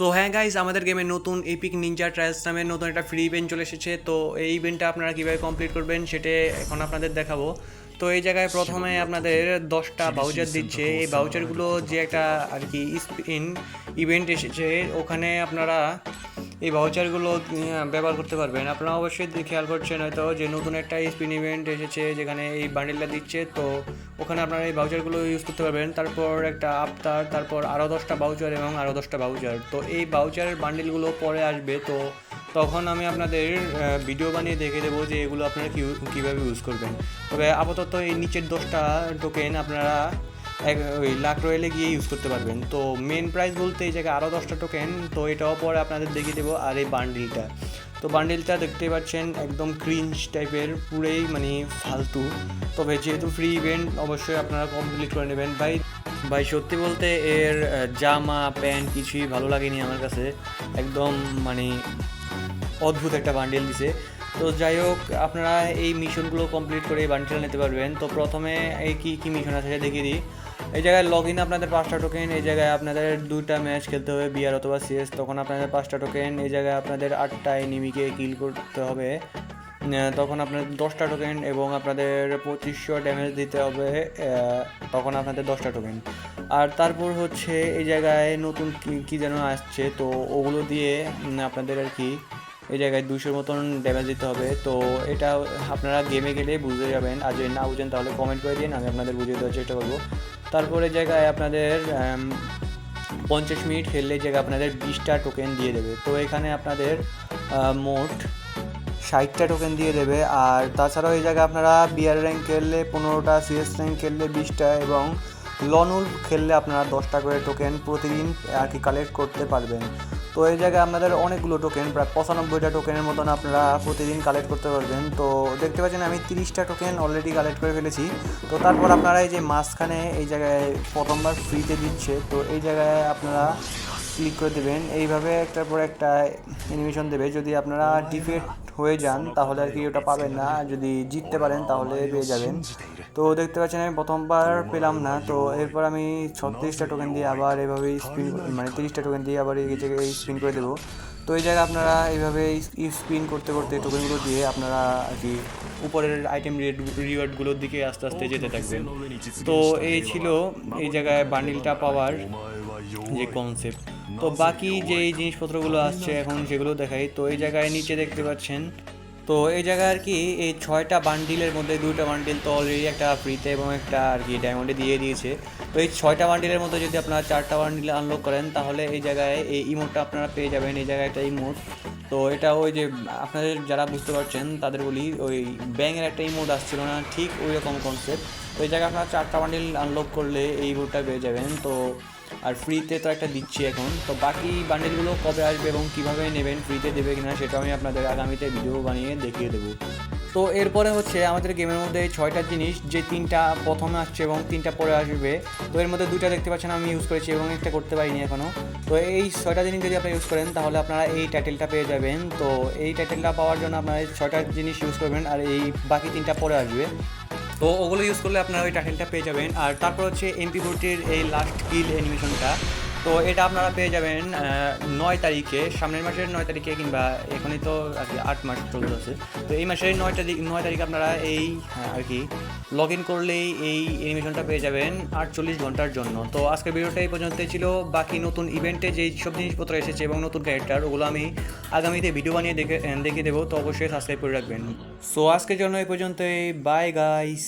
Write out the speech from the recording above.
So হ্যাঁ guys আমাদের গেমে নতুন এপিক নিনজা ট্রায়ালস নামের নতুন একটা ফ্রি ইভেন্ট চলে এসেছে। তো এই ইভেন্টটা আপনারা কীভাবে কমপ্লিট করবেন সেটা এখন আপনাদের দেখাবো। তো এই জায়গায় প্রথমে আপনাদের দশটা বাউচার দিচ্ছে। এই বাউচারগুলো যে একটা আর কি স্পিন ইভেন্ট এসেছে ওখানে আপনারা এই ভাউচারগুলো ব্যবহার করতে পারবেন। আপনারা অবশ্যই খেয়াল করছেন হয়তো যে নতুন একটা স্পিন ইভেন্ট এসেছে, যেখানে এই বান্ডিলটা দিচ্ছে। তো ওখানে আপনারা এই ভাউচারগুলো ইউজ করতে পারবেন। তারপর একটা আফতার, তারপর আরও দশটা ভাউচার এবং আরও দশটা ভাউচার তো এই ভাউচারের বান্ডিলগুলো পরে আসবে। তো তখন আমি আপনাদের ভিডিও বানিয়ে দেখে দেবো যে এগুলো আপনারা কীভাবে ইউজ করবেন। তবে আপাতত এই নিচের দশটা টোকেন আপনারা ওই লাখ রয়েলে গিয়ে ইউজ করতে পারবেন। তো মেন প্রাইস বলতে এই জায়গায় আরও দশটা টোকেন তো এটাও পরে আপনাদের দেখিয়ে দেবো আর এই বান্ডিলটা তো বান্ডিলটা দেখতে পাচ্ছেন একদম ক্রিঞ্জ টাইপের পুরেই মানে ফালতু। তবে যেহেতু ফ্রি ইভেন্ট অবশ্যই আপনারা কমপ্লিট করে নেবেন। ভাই ভাই, সত্যি বলতে এর জামা, প্যান্ট কিছুই ভালো লাগেনি আমার কাছে। একদম মানে অদ্ভুত একটা বান্ডেল দিছে। তো যাই হোক আপনারা এই মিশনগুলো কমপ্লিট করে এই বান্ডেলটা নিতে পারবেন। তো প্রথমে এই কী কী মিশন আছে সেটা দেখিয়ে দিই। এই জায়গায় লগ ইন আপনাদের পাঁচটা টোকেন এই জায়গায় আপনাদের দুইটা ম্যাচ খেলতে হবে বিআর অথবা সিএস তখন আপনাদের পাঁচটা টোকেন এই জায়গায় আপনাদের আটটা এনিমিকে কিল করতে হবে। তখন আপনাদের দশটা টোকেন এবং আপনাদের পঁচিশশো ড্যামেজ দিতে হবে তখন আপনাদের দশটা টোকেন আর তারপর হচ্ছে এই জায়গায় নতুন কি যেন আসছে, তো ওগুলো দিয়ে আপনাদের আর কি এই জায়গায় দুশোর মতন ড্যামেজ দিতে হবে। তো এটা আপনারা গেমে গেলে বুঝতে যাবেন। আর যদি না বুঝেন তাহলে কমেন্ট করে দিন, আমি আপনাদের বুঝিয়ে দেওয়ার চেষ্টা করব। তারপরে জায়গায় আপনাদের পঞ্চাশ মিনিট খেললে জায়গায় আপনাদের বিশটা টোকেন দিয়ে দেবে। তো এখানে আপনাদের মোট ষাটটা টোকেন দিয়ে দেবে। আর তাছাড়াও এই জায়গায় আপনারা বিআর র্যাঙ্ক খেললে পনেরোটা সিএস র্যাঙ্ক খেললে বিশটা এবং লনুল খেললে আপনারা দশটা করে টোকেন প্রতিদিন আর কি কালেক্ট করতে পারবেন। তো এই জায়গায় আপনাদের অনেকগুলো টোকেন প্রায় পঁচানব্বইটা টোকেনের মতন আপনারা প্রতিদিন কালেক্ট করতে পারবেন। তো দেখতে পাচ্ছেন আমি তিরিশটা টোকেন অলরেডি কালেক্ট করে ফেলেছি। তো তারপর আপনারা এই যে মাঝখানে এই জায়গায় প্রথমবার ফ্রিতে দিচ্ছে, তো এই জায়গায় আপনারা ক্লিক করে দেবেন। এইভাবে একটার পর একটা অ্যানিমেশন দেবে। যদি আপনারা ডিফেক্ট হয়ে যান, তাহলে আর কি ওটা পাবেন না। যদি জিততে পারেন, তাহলে পেয়ে যাবেন। তো দেখতে পাচ্ছেন, আমি প্রথমবার পেলাম না। তো এরপর আমি ছত্রিশটা টোকেন দিয়ে আবার এভাবে স্পিন মানে তিরিশটা টোকেন দিয়ে আবার এই জায়গায় স্পিন করে দেবো। তো এই জায়গায় আপনারা এইভাবে স্পিন করতে করতে টোকেনগুলো দিয়ে আপনারা আর কি উপরের আইটেম রিওয়ার্ডগুলোর দিকে আস্তে আস্তে যেতে থাকবেন। তো এই ছিল এই জায়গায় বান্ডিলটা পাওয়ার। যে কনসেপ্ট তো বাকি যে এই জিনিসপত্রগুলো আসছে এখন সেগুলো দেখাই। তো এই জায়গায় নিচে দেখতে পাচ্ছেন। তো এই জায়গায় আর কি এই ছয়টা বান্ডিলের মধ্যে দুইটা বান্ডিল তো অলরেডি একটা ফ্রিতে এবং একটা আর কি ডায়মন্ডে দিয়ে দিয়েছে। তো এই ছয়টা বান্ডিলের মধ্যে যদি আপনারা চারটা বান্ডিল আনলক করেন তাহলে এই জায়গায় এই ইমোটটা আপনারা পেয়ে যাবেন এই জায়গায় একটা ইমোট তো এটা ওই যে আপনাদের যারা বুঝতে পারছেন তাদের বলি ওই ব্যাঙের একটা ইমোট আসছিল না ঠিক ওই রকম কনসেপ্ট তো এই জায়গায় আপনারা চারটা বান্ডিল আনলক করলে এই ইমোটটা পেয়ে যাবেন। তো আর ফ্রিতে তো একটা দিচ্ছি এখন। তো বাকি বান্ডেলগুলো কবে আসবে এবং কীভাবে নেবেন ফ্রিতে দেবে কিনা সেটা আমি আপনাদের আগামীতে ভিডিও বানিয়ে দেখিয়ে দেবো। তো এরপরে হচ্ছে আমাদের গেমের মধ্যে ছয়টা জিনিস, যে তিনটা প্রথমে আসছে এবং তিনটা পরে আসবে। তো এর মধ্যে দুইটা দেখতে পাচ্ছেন আমি ইউজ করেছি এবং একটা করতে পারিনি এখনও তো এই ছয়টা জিনিস যদি আপনি ইউজ করেন, তাহলে আপনারা এই টাইটেলটা পেয়ে যাবেন। তো এই টাইটেলটা পাওয়ার জন্য আপনারা ছয়টা জিনিস ইউজ করবেন আর এই বাকি তিনটা পরে আসবে। তো ওগুলো ইউজ করলে আপনারা ওই টাইটেলটা পেয়ে যাবেন। আর তারপর হচ্ছে এমপি ফোরটির এই লাস্ট কিল অ্যানিমেশনটা তো এটা আপনারা পেয়ে যাবেন নয় তারিখে, সামনের মাসের নয় তারিখে কিংবা এখনই তো আর কি আট মাস চলতেছে তো এই মাসের নয় তারিখ নয় তারিখ আপনারা এই আর কি লগ ইন করলেই এই অ্যানিমেশনটা পেয়ে যাবেন আটচল্লিশ ঘণ্টার জন্য। তো আজকের ভিডিওটা এই পর্যন্তই ছিল। বাকি নতুন ইভেন্টে যেই সব জিনিসপত্র এসেছে এবং নতুন ক্যারেক্টার ওগুলো আমি আগামীতে ভিডিও বানিয়ে দেখে, দেখিয়ে দেবো, তো অবশ্যই সাবস্ক্রাইব করে রাখবেন। সো আজকের জন্য এই পর্যন্তই। Bye guys